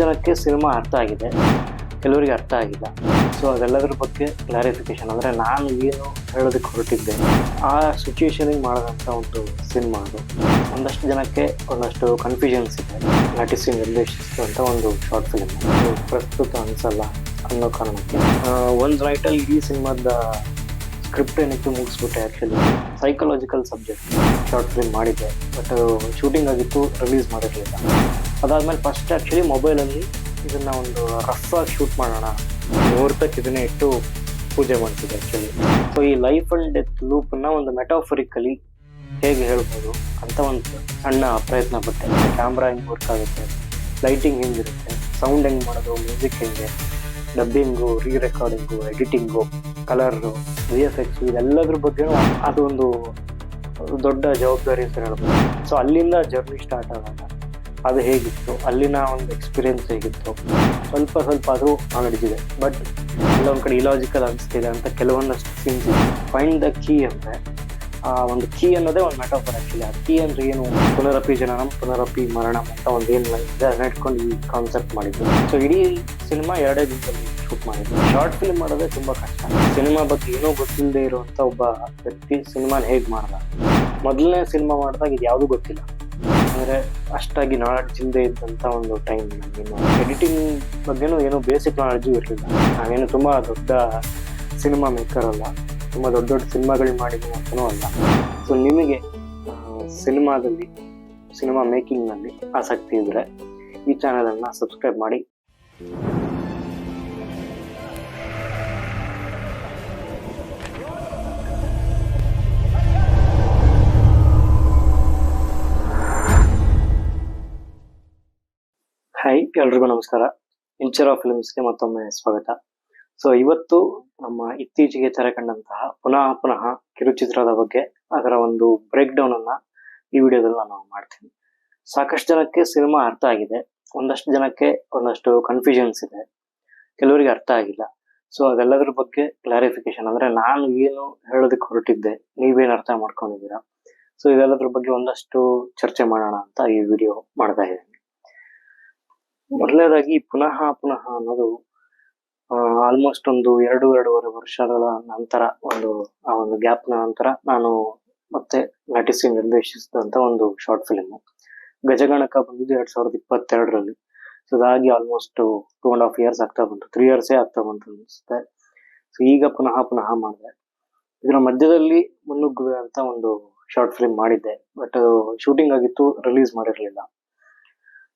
ಜನಕ್ಕೆ ಸಿನಿಮಾ ಅರ್ಥ ಆಗಿದೆ. ಕೆಲವರಿಗೆ ಅರ್ಥ ಆಗಿಲ್ಲ. ಸೊ ಅದೆಲ್ಲದರ ಬಗ್ಗೆ ಕ್ಲಾರಿಫಿಕೇಶನ್ ಅಂದರೆ ನಾನು ಏನು ಹೇಳೋದಕ್ಕೆ ಹೊರಟಿದ್ದೆ, ಆ ಸಿಚುವೇಶನಿಗೆ ಮಾಡಿದಂಥ ಒಂದು ಸಿನಿಮಾ ಅದು. ಒಂದಷ್ಟು ಜನಕ್ಕೆ ಒಂದಷ್ಟು ಕನ್ಫ್ಯೂಷನ್ಸ್ ಇದೆ. ನಟಿಸಿ ಅಂತ ಒಂದು ಶಾರ್ಟ್ ಫಿಲ್ಮ್ ಪ್ರಸ್ತುತ ಅನಿಸಲ್ಲ ಅನ್ನೋ ಕಾರಣಕ್ಕೆ. ಒಂದು ರೈಟಲ್ಲಿ ಈ ಸಿನಿಮಾದ ಸ್ಕ್ರಿಪ್ಟ್ ಏನಿತ್ತು ಮುಗಿಸ್ಬಿಟ್ಟೆ actually psychological subject short film ಮಾಡಿದ್ದೆ. ಬಟ್ ಶೂಟಿಂಗ್ ಆಗಿತ್ತು ರಿಲೀಸ್ ಮಾಡಿರಲಿಲ್ಲ. ಅದಾದಮೇಲೆ ಫಸ್ಟ್ ಆ್ಯಕ್ಚುಲಿ ಮೊಬೈಲಲ್ಲಿ ಇದನ್ನು ಒಂದು ರಫ್ ಆಗಿ ಶೂಟ್ ಮಾಡೋಣ. ಮುಹೂರ್ತಕ್ಕೆ ಇದನ್ನೇ ಇಟ್ಟು ಪೂಜೆ ಮಾಡ್ತಿದ್ದೆ ಆ್ಯಕ್ಚುಲಿ ಸೊ ಈ ಲೈಫ್ ಆ್ಯಂಡ್ ಡೆತ್ ಲೂಪನ್ನು ಒಂದು ಮೆಟಾಫರಿಕಲಿ ಹೇಗೆ ಹೇಳ್ಬೋದು ಅಂತ ಒಂದು ಸಣ್ಣ ಪ್ರಯತ್ನ ಪಟ್ಟೆ ಕ್ಯಾಮ್ರಾ ಹೆಂಗೆ ವರ್ಕ್ ಆಗುತ್ತೆ ಲೈಟಿಂಗ್ ಹೆಂಗಿರುತ್ತೆ ಸೌಂಡ್ ಹೆಂಗೆ ಮಾಡೋದು ಮ್ಯೂಸಿಕ್ ಹೆಂಗೆ dubbing rerecording editing colour V F X ಇದೆಲ್ಲದ್ರ ಬಗ್ಗೆ ಅದೊಂದು ದೊಡ್ಡ ಜವಾಬ್ದಾರಿ ಅಂತ ಹೇಳ್ಬೋದು. ಸೊ ಅಲ್ಲಿಂದ ಜರ್ನಿ ಸ್ಟಾರ್ಟ್ ಆದಾಗ ಅದು ಹೇಗಿತ್ತು, ಅಲ್ಲಿನ ಒಂದು ಎಕ್ಸ್ಪೀರಿಯನ್ಸ್ ಹೇಗಿತ್ತು? ಸ್ವಲ್ಪ ಸ್ವಲ್ಪ ಅದು ನಡೆದಿದೆ ಬಟ್ ಕೆಲವೊಂದು ಕಡೆ ಇಲಾಜಿಕಲ್ ಅನಿಸ್ತಿದೆ ಅಂತ ಕೆಲವೊಂದಷ್ಟು ಸೀನ್ಸ್ ಫೈಂಡ್ ದ ಕೀ ಅಂದರೆ, ಆ ಒಂದು ಕೀ ಅನ್ನೋದೇ ಒಂದು ಮೆಟಾಫರ್ ಆ್ಯಕ್ಚುಲಿ ಆ ಕೀ ಅಂದರೆ ಏನು? ಪುನರಪಿ ಜನನಂ, ಪುನರಪಿ ಮರಣಂ ಅಂತ ಒಂದು ಏನು ಇದೆ, ಅದನ್ನ ಇಟ್ಕೊಂಡು ಈ ಕಾನ್ಸೆಪ್ಟ್ ಮಾಡಿದ್ದು. ಸೊ ಇಡೀ ಸಿನಿಮಾ ಎರಡೇ ದಿನದಲ್ಲಿ ಶೂಟ್ ಮಾಡಿದ್ದು. ಶಾರ್ಟ್ ಫಿಲ್ಮ್ ಮಾಡೋದೇ ತುಂಬಾ ಕಷ್ಟ. ಸಿನಿಮಾ ಬಗ್ಗೆ ಏನೂ ಗೊತ್ತಿಲ್ಲದೆ ಇರುವಂಥ ಒಬ್ಬ ವ್ಯಕ್ತಿ ಸಿನಿಮಾನ ಹೇಗೆ ಮಾಡ್ದ? ಮೊದಲನೇ ಸಿನಿಮಾ ಮಾಡಿದಾಗ ಇದು ಯಾವುದೂ ಗೊತ್ತಿಲ್ಲ. ಅಂದ್ರೆ ಅಷ್ಟಾಗಿ ನಾಲೆಡ್ಜ್ ಇಲ್ಲದೆ ಇದ್ದಂಥ ಒಂದು ಟೈಮ್ ನನಗೇನು ಎಡಿಟಿಂಗ್ ಬಗ್ಗೆನೂ ಏನೋ ಬೇಸಿಕ್ ನಾಲೆಡ್ಜು ಇರಲಿಲ್ಲ. ನಾನೇನು ತುಂಬಾ ದೊಡ್ಡ ಸಿನಿಮಾ ಮೇಕರ್ ಅಲ್ಲ. ತುಂಬಾ ದೊಡ್ಡ ದೊಡ್ಡ ಸಿನಿಮಾಗಳು ಮಾಡಿದ್ದೀನಿ ಅಂತನೂ ಅಲ್ಲ. ಸೊ ನಿಮಗೆ ಸಿನಿಮಾದಲ್ಲಿ ಸಿನಿಮಾ ಮೇಕಿಂಗ್ನಲ್ಲಿ ಆಸಕ್ತಿ ಇದ್ರೆ ಈ ಚಾನಲನ್ನು ಸಬ್ಸ್ಕ್ರೈಬ್ ಮಾಡಿ. ಎಲ್ರಿಗೂ ನಮಸ್ಕಾರ. ಇಂಚರ್ ಫಿಲ್ಮ್ಸ್ಗೆ ಮತ್ತೊಮ್ಮೆ ಸ್ವಾಗತ. ಸೊ ಇವತ್ತು ನಮ್ಮ ಇತ್ತೀಚೆಗೆ ತೆರೆ ಕಂಡಂತಹ ಪುನಃ ಪುನಃ ಕಿರುಚಿತ್ರದ ಬಗ್ಗೆ ಅದರ ಒಂದು ಬ್ರೇಕ್ ಡೌನ್ ಅನ್ನ ಈ ವಿಡಿಯೋದಲ್ಲಿ ನಾನು ಮಾಡ್ತೀನಿ. ಸಾಕಷ್ಟು ಜನಕ್ಕೆ ಸಿನಿಮಾ ಅರ್ಥ ಆಗಿದೆ. ಒಂದಷ್ಟು ಜನಕ್ಕೆ ಒಂದಷ್ಟು ಕನ್ಫ್ಯೂಷನ್ಸ್ ಇದೆ. ಕೆಲವರಿಗೆ ಅರ್ಥ ಆಗಿಲ್ಲ. ಸೊ ಅದೆಲ್ಲದರ ಬಗ್ಗೆ ಕ್ಲಾರಿಫಿಕೇಶನ್ ಅಂದ್ರೆ ನಾನು ಏನು ಹೇಳೋದಕ್ಕೆ ಹೊರಟಿದ್ದೆ, ನೀವೇನು ಅರ್ಥ ಮಾಡ್ಕೊಂಡಿದ್ದೀರಾ? ಸೊ ಇದೆಲ್ಲದ್ರ ಬಗ್ಗೆ ಒಂದಷ್ಟು ಚರ್ಚೆ ಮಾಡೋಣ ಅಂತ ಈ ವಿಡಿಯೋ ಮಾಡ್ತಾ ಇದ್ದೀನಿ. ಮೊದಲನೇದಾಗಿ ಪುನಃ ಪುನಃ ಅನ್ನೋದು ಆಲ್ಮೋಸ್ಟ್ ಒಂದು ಎರಡು, ಎರಡೂವರೆ ವರ್ಷಗಳ ನಂತರ ಒಂದು, ಆ ಒಂದು ಗ್ಯಾಪ್ನ ನಂತರ ನಾನು ಮತ್ತೆ ನಟಿಸಿ ನಿರ್ದೇಶಿಸಿದಂತ ಒಂದು ಶಾರ್ಟ್ ಫಿಲಿಮ್ ಗಜಗಣಕ ಬಂದಿದ್ದು ಎರಡ್ ಸಾವಿರದ ಇಪ್ಪತ್ತೆರಡರಲ್ಲಿ. ಸೊ ಅದಾಗಿ almost two and half years ಆಗ್ತಾ ಬಂತು. ತ್ರೀ ಇಯರ್ಸೇ ಆಗ್ತಾ ಬಂತು ಅನಿಸುತ್ತೆ ಸೊ ಈಗ ಪುನಃ ಪುನಃ ಮಾಡಿದೆ. ಇದರ ಮಧ್ಯದಲ್ಲಿ ಮುನ್ನುಗ್ಗುವೆ ಅಂತ ಒಂದು ಶಾರ್ಟ್ ಫಿಲ್ಮ್ ಮಾಡಿದ್ದೆ. ಬಟ್ ಶೂಟಿಂಗ್ ಆಗಿತ್ತು ರಿಲೀಸ್ ಮಾಡಿರಲಿಲ್ಲ.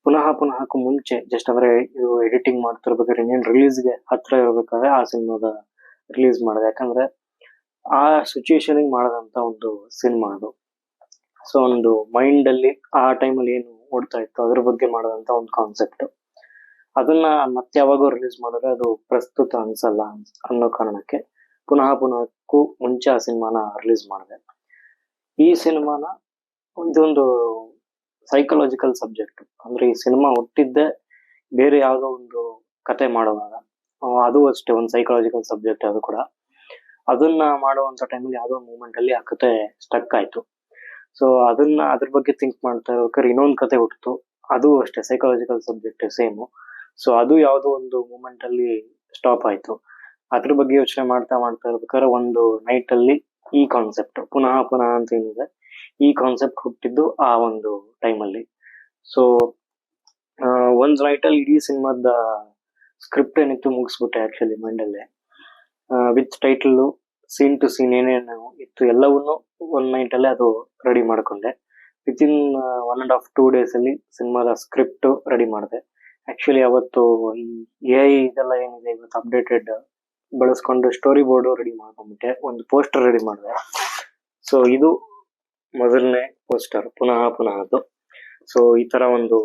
ಪುನಃ ಪುನಃಕ್ಕೂ ಮುಂಚೆ ಜಸ್ಟ್ ಅಂದ್ರೆ ಇದು ಎಡಿಟಿಂಗ್ ಮಾಡ್ತಿರ್ಬೇಕಾದ್ರೆ ಇನ್ನೇನು ರಿಲೀಸ್ಗೆ ಹತ್ರ ಇರಬೇಕಾದ್ರೆ ಆ ಸಿನಿಮಾದ ರಿಲೀಸ್ ಮಾಡಿದೆ. ಯಾಕಂದ್ರೆ ಆ ಸಿಚುಯೇಷನ್ಗೆ ಮಾಡದಂತ ಒಂದು ಸಿನಿಮಾ ಅದು. ಸೊ ಒಂದು ಮೈಂಡ್ ಅಲ್ಲಿ ಆ ಟೈಮ್ ಅಲ್ಲಿ ಏನು ಓಡ್ತಾ ಇತ್ತು ಅದ್ರ ಬಗ್ಗೆ ಮಾಡದಂತ ಒಂದು ಕಾನ್ಸೆಪ್ಟ್ ಅದನ್ನ ಮತ್ತೆ ಯಾವಾಗ ರಿಲೀಸ್ ಮಾಡಿದ್ರೆ ಅದು ಪ್ರಸ್ತುತ ಅನ್ಸಲ್ಲ ಅನ್ನೋ ಕಾರಣಕ್ಕೆ ಪುನಃ ಪುನಃಕ್ಕೂ ಮುಂಚೆ ಆ ಸಿನಿಮಾನ ರಿಲೀಸ್ ಮಾಡಿದೆ. ಈ ಸಿನಿಮಾನ ಇದೊಂದು ಸೈಕಲಾಜಿಕಲ್ ಸಬ್ಜೆಕ್ಟ್ ಅಂದ್ರೆ ಈ ಸಿನಿಮಾ ಹುಟ್ಟಿದ್ದೆ ಬೇರೆ ಯಾವುದೋ ಒಂದು ಕತೆ ಮಾಡುವಾಗ ಅದು ಅಷ್ಟೇ ಒಂದು ಸೈಕಲಾಜಿಕಲ್ ಸಬ್ಜೆಕ್ಟ್ ಅದು ಕೂಡ. ಅದನ್ನ ಮಾಡುವಂತ ಟೈಮಲ್ಲಿ ಯಾವುದೋ ಮೂಮೆಂಟ್ ಅಲ್ಲಿ ಆ ಕತೆ ಸ್ಟಕ್ ಆಯ್ತು. ಸೊ ಅದನ್ನ ಅದ್ರ ಬಗ್ಗೆ ಥಿಂಕ್ ಮಾಡ್ತಾ ಇರ್ಬೇಕಾದ್ರೆ ಇನ್ನೊಂದು ಕತೆ ಹುಟ್ಟಿತು ಅದು ಅಷ್ಟೇ ಸೈಕಲಾಜಿಕಲ್ ಸಬ್ಜೆಕ್ಟ್ ಸೇಮು ಸೊ ಅದು ಯಾವುದೋ ಒಂದು ಮೂಮೆಂಟ್ ಅಲ್ಲಿ ಸ್ಟಾಪ್ ಆಯ್ತು. ಅದ್ರ ಬಗ್ಗೆ ಯೋಚನೆ ಮಾಡ್ತಾ ಮಾಡ್ತಾ ಇರ್ಬೇಕಾದ್ರೆ ಒಂದು ನೈಟ್ ಅಲ್ಲಿ ಈ ಕಾನ್ಸೆಪ್ಟ್ ಪುನಃ ಪುನಃ ಅಂತ ಏನಿದೆ ಈ ಕಾನ್ಸೆಪ್ಟ್ ಹುಟ್ಟಿದ್ದು ಆ ಒಂದು ಟೈಮಲ್ಲಿ ಸೊ ಒಂದ್ ಅಲ್ಲಿ ಇಡೀ ಸಿನಿಮಾದ ಸ್ಕ್ರಿಪ್ಟ್ ಏನಿತ್ತು ಮುಗಿಸ್ಬಿಟ್ಟೆ actually ಮೈಂಡಲ್ಲೇ with title scene to scene ಏನೇನು ಇತ್ತು ಎಲ್ಲವನ್ನೂ ಒನ್ ನೈಟ್ ಅಲ್ಲೇ ಅದು ರೆಡಿ ಮಾಡ್ಕೊಂಡೆ. Within one and half two days ಅಲ್ಲಿ ಸಿನಿಮಾದ ಸ್ಕ್ರಿಪ್ಟ್ ರೆಡಿ ಮಾಡಿದೆ. ಆಕ್ಚುಲಿ ಅವತ್ತು ಈ ಎ ಐ ಇದೆಲ್ಲ ಏನಿದೆ ಇವತ್ತು ಅಪ್ಡೇಟೆಡ್ ಬಳಸ್ಕೊಂಡು ಸ್ಟೋರಿ ಬೋರ್ಡ್ ರೆಡಿ ಮಾಡ್ಕೊಂಡ್ಬಿಟ್ಟೆ. ಒಂದು ಪೋಸ್ಟರ್ ರೆಡಿ ಮಾಡಿದೆ. ಸೊ ಇದು ಮೊದಲನೇ ಪೋಸ್ಟರ್ ಪುನಃ ಪುನಃ ಅದು. ಸೊ ಈ ತರ ಒಂದು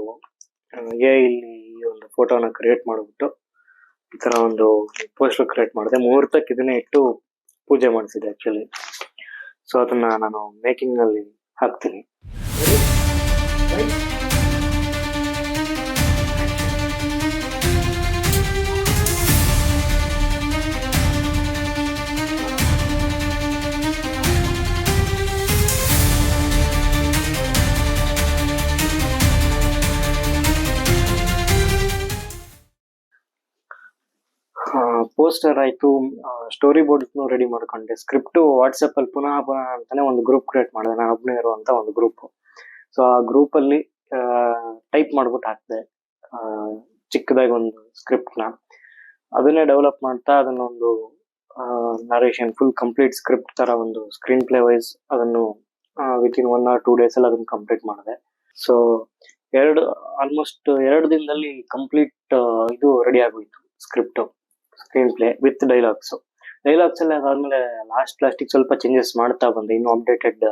ಎ ಇಲ್ಲಿ ಈ ಒಂದು ಫೋಟೋನ ಕ್ರಿಯೇಟ್ ಮಾಡಿಬಿಟ್ಟು, ಈ ತರ ಒಂದು ಪೋಸ್ಟರ್ ಕ್ರಿಯೇಟ್ ಮಾಡಿದೆ. ಮುಹೂರ್ತಕ್ಕೆ ಇದನ್ನೇ ಇಟ್ಟು ಪೂಜೆ ಮಾಡಿಸಿದೆ ಆಕ್ಚುಲಿ ಸೊ ಅದನ್ನ ನಾನು ಮೇಕಿಂಗ್ನಲ್ಲಿ ಹಾಕ್ತೀನಿ. ಪೋಸ್ಟರ್ ಆಯ್ತು ಸ್ಟೋರಿ ಬೋರ್ಡ್ ರೆಡಿ ಮಾಡ್ಕೊಂಡೆ. ಸ್ಕ್ರಿಪ್ಟ್ ವಾಟ್ಸಪ್ ಅಲ್ಲಿ ಪುನಃ ಪುನಃ ಅಂತಾನೆ ಒಂದು ಗ್ರೂಪ್ ಕ್ರಿಯೇಟ್ ಮಾಡಿದೆ. ನಾನು ಒಬ್ಬನೇ ಇರುವಂತ ಒಂದು ಗ್ರೂಪ್ ಸೊ ಆ ಗ್ರೂಪ್ ಅಲ್ಲಿ ಟೈಪ್ ಮಾಡ್ಬಿಟ್ಟು ಹಾಕಿದೆ. ಚಿಕ್ಕದಾಗಿ ಒಂದು ಸ್ಕ್ರಿಪ್ಟ್ನ. ಅದನ್ನೇ ಡೆವಲಪ್ ಮಾಡ್ತಾ ಅದನ್ನೊಂದು ನರೇಷನ್ ಫುಲ್ ಕಂಪ್ಲೀಟ್ ಸ್ಕ್ರಿಪ್ಟ್ ತರ ಒಂದು ಸ್ಕ್ರೀನ್ ಪ್ಲೇ ವೈಸ್ ಅದನ್ನು within one or two days ಅಲ್ಲಿ ಅದನ್ನ ಕಂಪ್ಲೀಟ್ ಮಾಡಿದೆ. ಸೊ ಎರಡು ಆಲ್ಮೋಸ್ಟ್ ಎರಡು ದಿನದಲ್ಲಿ ಕಂಪ್ಲೀಟ್ ಇದು ರೆಡಿ ಆಗೋಯ್ತು script screenplay with dialogues dialogues ಎಲ್ಲ ಅದಾದ್ಮೇಲೆ ಲಾಸ್ಟ್ ಲಾಸ್ಟಿಗೆ ಸ್ವಲ್ಪ ಚೇಂಜಸ್ ಮಾಡ್ತಾ ಬಂದೆ. ಇನ್ನು ಅಪ್ಡೇಟೆಡ್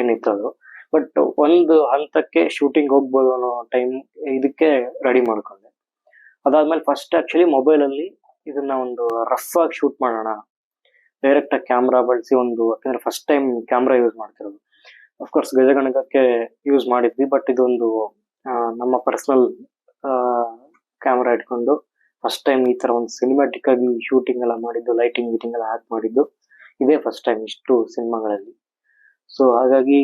ಏನಿತ್ತು ಅದು ಬಟ್ ಒಂದು ಹಂತಕ್ಕೆ ಶೂಟಿಂಗ್ ಹೋಗ್ಬೋದು ಅನ್ನೋ ಟೈಮ್ ಇದಕ್ಕೆ ರೆಡಿ ಮಾಡ್ಕೊಂಡೆ. ಅದಾದ್ಮೇಲೆ ಫಸ್ಟ್ ಆಕ್ಚುಲಿ ಮೊಬೈಲ್ ಅಲ್ಲಿ ಇದನ್ನ ಒಂದು ರಫ್ ಆಗಿ ಶೂಟ್ ಮಾಡೋಣ. ಡೈರೆಕ್ಟ್ ಆಗಿ ಕ್ಯಾಮ್ರಾ ಬಳಸಿ ಒಂದು, ಯಾಕಂದ್ರೆ ಫಸ್ಟ್ ಟೈಮ್ ಕ್ಯಾಮ್ರಾ ಯೂಸ್ ಮಾಡ್ತಿರೋದು. ಅಫ್ಕೋರ್ಸ್ ಗಜಗಣಕಕ್ಕೆ ಯೂಸ್ ಮಾಡಿದ್ವಿ ಬಟ್ ಇದೊಂದು ನಮ್ಮ ಪರ್ಸನಲ್ ಕ್ಯಾಮ್ರಾ ಇಟ್ಕೊಂಡು ಫಸ್ಟ್ ಟೈಮ್ ಈ ತರ ಒಂದು ಸಿನಿಮ್ಯಾಟಿಕ್ ಆಗಿ ಶೂಟಿಂಗ್ ಎಲ್ಲ ಮಾಡಿದ್ದು ಲೈಟಿಂಗ್ ಗೀಟಿಂಗ್ ಎಲ್ಲ ಹಾಕಿ ಮಾಡಿದ್ದು, ಇದೇ ಫಸ್ಟ್ ಟೈಮ್ ಇಷ್ಟು ಸಿನಿಮಾಗಳಲ್ಲಿ. ಸೊ ಹಾಗಾಗಿ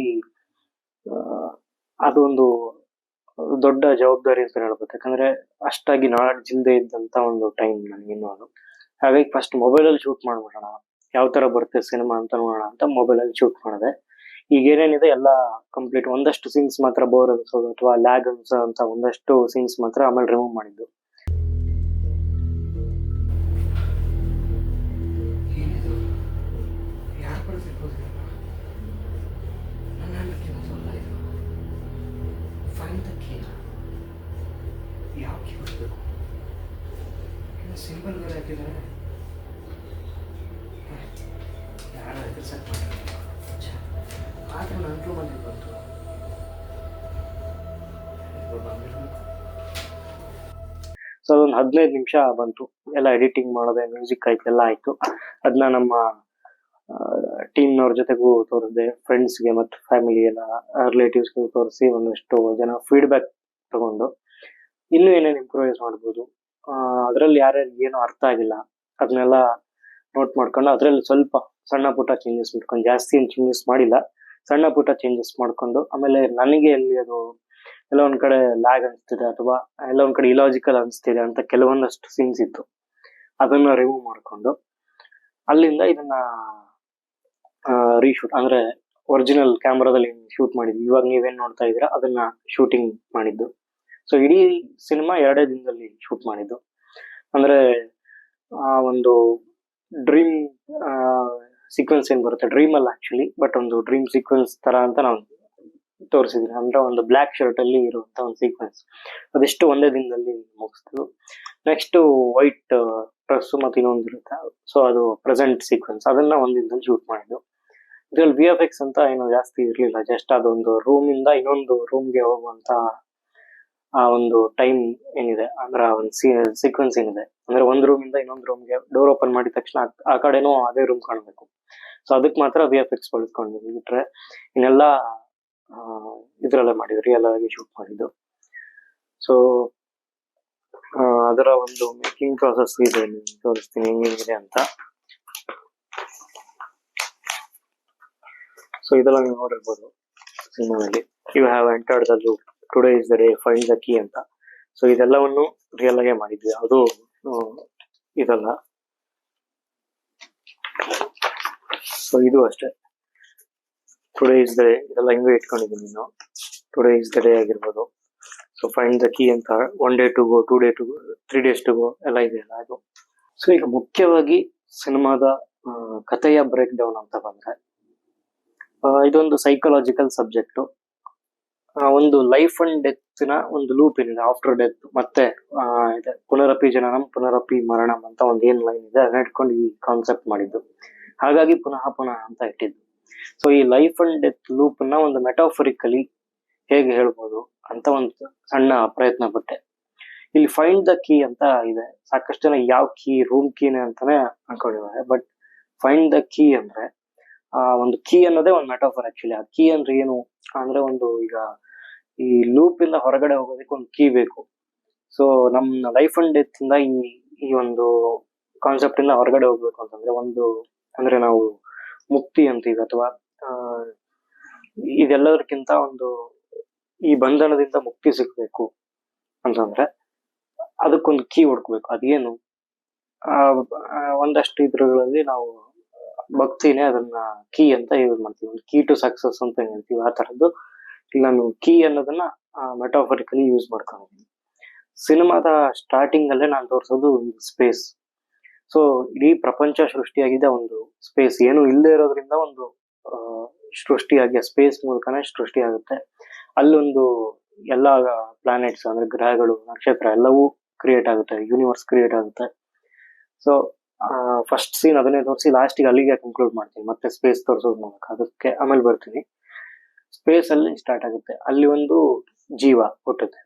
ಅದೊಂದು ದೊಡ್ಡ ಜವಾಬ್ದಾರಿ ಅಂತ ಹೇಳ್ಬೋದು. ಯಾಕಂದ್ರೆ, ಅಷ್ಟಾಗಿ ನಾಲೆಡ್ಜ್ ಇಲ್ಲದೆ ಇದ್ದಂತ ಒಂದು ಟೈಮ್ ನನಗಿನ್ನೂ ಅದು. ಹಾಗಾಗಿ ಫಸ್ಟ್ ಮೊಬೈಲ್ ಅಲ್ಲಿ ಶೂಟ್ ಮಾಡ್ಬಿಡೋಣ. ಯಾವ ತರ ಬರುತ್ತೆ ಸಿನಿಮಾ ಅಂತ ನೋಡೋಣ ಅಂತ ಮೊಬೈಲ್ ಅಲ್ಲಿ ಶೂಟ್ ಮಾಡಿದೆ. ಈಗ ಏನೇನಿದೆ, ಎಲ್ಲ ಕಂಪ್ಲೀಟ್ ಒಂದಷ್ಟು ಸೀನ್ಸ್ ಮಾತ್ರ ಬೋರ್ ಅನ್ಸೋದು ಅಥವಾ ಲ್ಯಾಗ್ ಅನ್ಸೋ ಅಂತ ಒಂದಷ್ಟು ಸೀನ್ಸ್ ಮಾತ್ರ ಆಮೇಲೆ ರಿಮೂವ್ ಮಾಡಿದ್ದು. ಸಿಂಪಲ್ ಬೇರೆ ಹಾಕಿದ್ದಾರೆ. ಯಾರು ಎದುರ್ಸಕ್ಕೆ ಮಾಡಿಲ್ಲ ಆದ್ರೆ ನನ್ನ ರೂಮಲ್ಲಿ ಬಂತು. ಸೊ ಅದೊಂದು ಹದಿನೈದು ನಿಮಿಷ ಬಂತು. ಎಲ್ಲ ಎಡಿಟಿಂಗ್ ಮಾಡೋದೆ ಮ್ಯೂಸಿಕ್ ಆಯ್ತು, ಎಲ್ಲ ಆಯಿತು. ಅದನ್ನ ನಮ್ಮ ಟೀಮ್ನವ್ರ ಜೊತೆಗೂ ತೋರಿಸಿದೆ ಫ್ರೆಂಡ್ಸ್ಗೆ ಮತ್ತು ಫ್ಯಾಮಿಲಿ ಎಲ್ಲ ರಿಲೇಟಿವ್ಸ್ಗೂ ತೋರಿಸಿ ಒಂದಷ್ಟು ಜನ ಫೀಡ್ಬ್ಯಾಕ್ ತಗೊಂಡು. ಇನ್ನೂ ಏನೇನು ಇಂಪ್ರೂವೈಸ್ ಮಾಡ್ಬೋದು? ಅದರಲ್ಲಿ ಯಾರ್ಯಾರಿಗೆ ಏನು ಅರ್ಥ ಆಗಿಲ್ಲ ಅದನ್ನೆಲ್ಲ ನೋಟ್ ಮಾಡ್ಕೊಂಡು ಅದರಲ್ಲಿ ಸ್ವಲ್ಪ ಸಣ್ಣ ಪುಟ್ಟ ಚೇಂಜಸ್ ಮಾಡ್ಕೊಂಡು, ಜಾಸ್ತಿ ಏನು ಚೇಂಜಸ್ ಮಾಡಿಲ್ಲ, ಸಣ್ಣ ಪುಟ್ಟ ಚೇಂಜಸ್ ಮಾಡ್ಕೊಂಡು, ಆಮೇಲೆ ನನಗೆ ಎಲ್ಲಿ ಅದು ಎಲ್ಲ ಒಂದ್ ಕಡೆ ಲ್ಯಾಗ್ ಅನಿಸ್ತಿದೆ ಅಥವಾ ಎಲ್ಲ ಒಂದ್ ಕಡೆ ಇಲಾಜಿಕಲ್ ಅನಿಸ್ತಿದೆ ಅಂತ ಕೆಲವೊಂದಷ್ಟು ಸೀನ್ಸ್ ಇತ್ತು. ಅದನ್ನ ರಿಮೂವ್ ಮಾಡ್ಕೊಂಡು, ಅಲ್ಲಿಂದ ಇದನ್ನ ರೀಶೂಟ್ ಅಂದ್ರೆ ಒರಿಜಿನಲ್ ಕ್ಯಾಮ್ರಾದಲ್ಲಿ ಶೂಟ್ ಮಾಡಿದ್ವಿ ಇವಾಗ ನೀವೇನ್ ನೋಡ್ತಾ ಇದ್ದೀರಾ, ಅದನ್ನ ಶೂಟಿಂಗ್ ಮಾಡಿದ್ದು. ಸೊ ಇಡೀ ಸಿನಿಮಾ ಎರಡೇ ದಿನದಲ್ಲಿ ಶೂಟ್ ಮಾಡಿದ್ದು. ಅಂದ್ರೆ, ಆ ಒಂದು ಡ್ರೀಮ್ ಸೀಕ್ವೆನ್ಸ್ ಏನ್ ಬರುತ್ತೆ? ಡ್ರೀಮ್ ಅಲ್ಲ ಆಕ್ಚುಲಿ ಬಟ್ ಒಂದು ಡ್ರೀಮ್ ಸೀಕ್ವೆನ್ಸ್ ತರ ಅಂತ ನಾವು ತೋರಿಸಿದ್ದೀನಿ ಅಂದ್ರೆ ಒಂದು ಬ್ಲ್ಯಾಕ್ ಶರ್ಟ್ ಅಲ್ಲಿ ಇರುವಂತ ಒಂದು ಸೀಕ್ವೆನ್ಸ್ ಅದೆಷ್ಟು ಒಂದೇ ದಿನದಲ್ಲಿ ಮುಗಿಸ್ತು. ನೆಕ್ಸ್ಟ್ ವೈಟ್ ಡ್ರೆಸ್ ಮತ್ತೆ ಇನ್ನೊಂದು ಇರುತ್ತೆ. ಸೊ ಅದು ಪ್ರೆಸೆಂಟ್ ಸೀಕ್ವೆನ್ಸ್ ಅದನ್ನ ಒಂದ್ ದಿನದಲ್ಲಿ ಶೂಟ್ ಮಾಡಿದ್ದು. ಇದ್ರಲ್ಲಿ ವಿ ಎಫ್ ಎಕ್ಸ್ ಅಂತ ಏನು ಜಾಸ್ತಿ ಇರ್ಲಿಲ್ಲ. ಜಸ್ಟ್ ಅದೊಂದು ರೂಮ್ ಇಂದ ಇನ್ನೊಂದು ರೂಮ್ಗೆ ಹೋಗುವಂತ ಆ ಒಂದು ಟೈಮ್ ಏನಿದೆ, ಅಂದ್ರೆ ಆ ಒಂದು ಸೀಕ್ವೆನ್ಸ್ ಏನಿದೆ. ಅಂದ್ರೆ ಒಂದ್ ರೂಮ್ ಇಂದ ರೂಮ್ ರೂಮ್ಗೆ ಡೋರ್ ಓಪನ್ ಮಾಡಿದ ತಕ್ಷಣ ಆ- ಕಡೆನೂ ಅದೇ ರೂಮ್ ಕಾಣಬೇಕು. ಸೊ ಅದಕ್ಕೆ ಮಾತ್ರ ವಿ ಎಫ್ ಎಕ್ಸ್ ಬಳಸ್ಕೊಂಡಿದ್ವಿ ಬಿಟ್ರೆ ಇನ್ನೆಲ್ಲ ಇದ್ರಲ್ಲೇ ಮಾಡಿದ್ದು ರಿಯಲ್ ಆಗಿ ಶೂಟ್ ಮಾಡಿದ್ದು. ಸೊ ಅದರ ಒಂದು ಮೇಕಿಂಗ್ ಪ್ರಾಸೆಸ್ ಇದೆ ತೋರಿಸ್ತೀನಿ ಹೆಂಗಿದೆ ಅಂತ. ಸೊ ಇದೆಲ್ಲ ನೀವು ನೋಡಿರ್ಬೋದು ಸಿನಿಮಾದಲ್ಲಿ. You have entered the loop today is the day find the key ಅಂತ. ಸೊ ಇದೆಲ್ಲವನ್ನು ರಿಯಲ್ ಆಗೇ ಮಾಡಿದ್ವಿ. ಅದು ಇದಲ್ಲ. ಸೊ ಇದು ಅಷ್ಟೇ. ಟುಡೇ ಇಸ್ ದ ಡೇ ಇದೆಲ್ಲ ಹಿಂಗೆ ಇಟ್ಕೊಂಡಿದ್ದೀನಿ ನಾನು ಟುಡೇ ಇಸ್ ದ ಡೇ ಆಗಿರ್ಬೋದು. ಸೊ ಫೈಂಡ್ ದ ಕೀ ಅಂತ. One day to go two day to go three days to go ಎಲ್ಲ ಇದೆ ಅಲ್ಲ ಅದು. ಸೊ ಈಗ ಮುಖ್ಯವಾಗಿ ಸಿನಿಮಾದ ಕಥೆಯ ಬ್ರೇಕ್ ಡೌನ್ ಅಂತ ಬಂದ್ರೆ ಇದೊಂದು ಸೈಕಲಾಜಿಕಲ್ ಸಬ್ಜೆಕ್ಟ್ ಒಂದು ಲೈಫ್ ಅಂಡ್ ಡೆತ್ನ ಒಂದು ಲೂಪ್ ಏನಿದೆ. ಆಫ್ಟರ್ ಡೆತ್ ಮತ್ತೆ ಪುನರಪಿ ಜನನಂ, ಪುನರಪಿ ಮರಣಂ ಅಂತ ಒಂದು ಏನ್ ಲೈನ್ ಇದೆ ಅದನ್ನ ಇಟ್ಕೊಂಡು ಈ ಕಾನ್ಸೆಪ್ಟ್ ಮಾಡಿದ್ದು. ಹಾಗಾಗಿ ಪುನಃ ಪುನಃ ಅಂತ ಇಟ್ಟಿದ್ದು. ಸೊ ಈ ಲೈಫ್ ಅಂಡ್ ಡೆತ್ ಲೂಪ್ನ ಒಂದು ಮೆಟಾಫರಿಕಲಿ ಹೇಗೆ ಹೇಳ್ಬೋದು ಅಂತ ಒಂದು ಸಣ್ಣ ಪ್ರಯತ್ನ ಪಟ್ಟೆ. ಇಲ್ಲಿ ಫೈಂಡ್ ದ ಕೀ ಅಂತ ಇದೆ. ಸಾಕಷ್ಟು ಜನ ಯಾವ ಕೀ ರೂಮ್ ಕೀನೆ ಅಂತಾನೆ ಅನ್ಕೊಂಡಿದ್ದಾರೆ. ಬಟ್ ಫೈಂಡ್ ದ ಕೀ ಅಂದ್ರೆ, ಆ, ಒಂದು ಕೀ ಅನ್ನೋದೇ ಒಂದು ಮೆಟಾಫರ್ ಆಕ್ಚುಲಿ ಆ ಕೀ ಅಂದ್ರೆ ಏನು? ಅಂದ್ರೆ ಒಂದು ಈಗ ಈ ಲೂಪ್ ಇಂದ ಹೊರಗಡೆ ಹೋಗೋದಕ್ಕೆ ಒಂದು ಕೀ ಬೇಕು. ಸೊ ನಮ್ಮ ಲೈಫ್ ಅಂಡ್ ಡೆತ್ ಇಂದ ಈ ಈ ಒಂದು ಕಾನ್ಸೆಪ್ಟ್ ಇಂದ ಹೊರಗಡೆ ಹೋಗ್ಬೇಕು ಅಂತಂದ್ರೆ ಒಂದು, ಅಂದ್ರೆ ನಾವು ಮುಕ್ತಿ ಅಂತೀವಿ ಅಥವಾ ಇದೆಲ್ಲದಕ್ಕಿಂತ ಒಂದು ಈ ಬಂಧನದಿಂದ ಮುಕ್ತಿ ಸಿಗ್ಬೇಕು ಅಂತಂದ್ರೆ ಅದಕ್ಕೊಂದು ಕೀ ಹುಡ್ಕ್ಬೇಕು. ಅದೇನು? ಒಂದಷ್ಟು ಇದ್ರಗಳಲ್ಲಿ ನಾವು ಭಕ್ತಿನೇ ಅದನ್ನ ಕೀ ಅಂತ ಯೂಸ್ ಮಾಡ್ತೀವಿ. ಒಂದು ಕೀ ಟು ಸಕ್ಸಸ್ ಅಂತ ಹೇಳ್ತೀವಿ. ಆ ತರದ್ದು ನಾನು ಕೀ ಅನ್ನೋದನ್ನ ಮೆಟಾಫರಿಕಲಿ ಯೂಸ್ ಮಾಡ್ಕೊಂಡಿದ್ದೀನಿ ಸಿನಿಮಾದ ಸ್ಟಾರ್ಟಿಂಗ್ ಅಲ್ಲೇ ನಾನು ತೋರಿಸೋದು ಒಂದು ಸ್ಪೇಸ್ ಸೊ ಇಡೀ ಪ್ರಪಂಚ ಸೃಷ್ಟಿಯಾಗಿದೆ ಒಂದು ಸ್ಪೇಸ್ ಏನು ಇಲ್ಲದೆ ಇರೋದ್ರಿಂದ ಒಂದು ಸೃಷ್ಟಿಯಾಗಿ ಸ್ಪೇಸ್ ಮೂಲಕನೇ ಸೃಷ್ಟಿಯಾಗುತ್ತೆ. ಅಲ್ಲೊಂದು ಎಲ್ಲ ಪ್ಲಾನೆಟ್ಸ್ ಅಂದ್ರೆ ಗ್ರಹಗಳು, ನಕ್ಷತ್ರ ಎಲ್ಲವೂ ಕ್ರಿಯೇಟ್ ಆಗುತ್ತೆ. ಯೂನಿವರ್ಸ್ ಕ್ರಿಯೇಟ್ ಆಗುತ್ತೆ. ಸೊ ಫಸ್ಟ್ ಸೀನ್ ಅದನ್ನೇ ತೋರಿಸಿ ಲಾಸ್ಟಿಗೆ ಅಲ್ಲಿಗೆ ಕನ್ಕ್ಲೂಡ್ ಮಾಡ್ತೀನಿ. ಮತ್ತೆ ಸ್ಪೇಸ್ ತೋರಿಸೋದ್ ಮೂಲಕ. ಅದಕ್ಕೆ ಆಮೇಲೆ ಬರ್ತೀನಿ. ಸ್ಪೇಸ್ ಅಲ್ಲಿ ಸ್ಟಾರ್ಟ್ ಆಗುತ್ತೆ. ಅಲ್ಲಿ ಒಂದು ಜೀವ ಹುಟ್ಟುತ್ತೆ.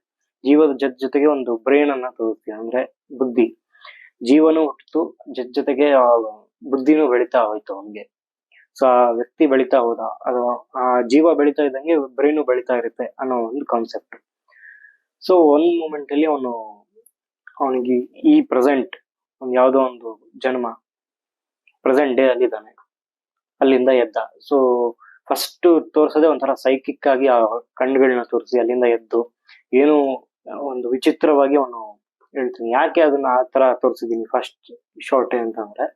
ಜೀವದ ಜೊತೆ ಜೊತೆಗೆ ಒಂದು ಬ್ರೈನ್ ಅನ್ನ ತೋರಿಸ್ತೀವಿ. ಅಂದ್ರೆ ಬುದ್ಧಿ. ಜೀವನೂ ಹುಟ್ಟಿತು ಜತ್ ಜೊತೆಗೆ ಬುದ್ಧಿನೂ ಬೆಳಿತಾ ಹೋಯ್ತು ಅವನಿಗೆ. ಸೊ ಆ ವ್ಯಕ್ತಿ ಬೆಳೀತಾ ಹೋದ. ಅದು, ಆ ಜೀವ ಬೆಳೀತಾ ಇದ್ದಂಗೆ ಬ್ರೈನು ಬೆಳಿತಾ ಇರುತ್ತೆ ಅನ್ನೋ ಒಂದು ಕಾನ್ಸೆಪ್ಟ್ ಸೊ ಒಂದ್ ಮೂಮೆಂಟ್ ಅಲ್ಲಿ ಅವನು, ಅವನಿಗೆ ಈ ಪ್ರೆಸೆಂಟ್ ಒಂದು ಯಾವುದೋ ಒಂದು ಜನ್ಮ ಪ್ರೆಸೆಂಟ್ ಡೇ ಅಲ್ಲಿದ್ದಾನೆ. ಅಲ್ಲಿಂದ ಎದ್ದ. ಸೊ ಫಸ್ಟ್ ತೋರ್ಸೋದೇ ಒಂಥರ ಸೈಕಿಕ್ ಆಗಿ ಆ ಕಣ್ಣುಗಳನ್ನ ತೋರಿಸಿ ಅಲ್ಲಿಂದ ಎದ್ದು ಏನು ಒಂದು ವಿಚಿತ್ರವಾಗಿ ಅವನು ಹೇಳ್ತೀನಿ. ಯಾಕೆ ಅದನ್ನ ಆ ತರ ತೋರಿಸಿದೀನಿ ಫಸ್ಟ್ ಶಾರ್ಟ್ ಅಂತಂದ್ರೆ?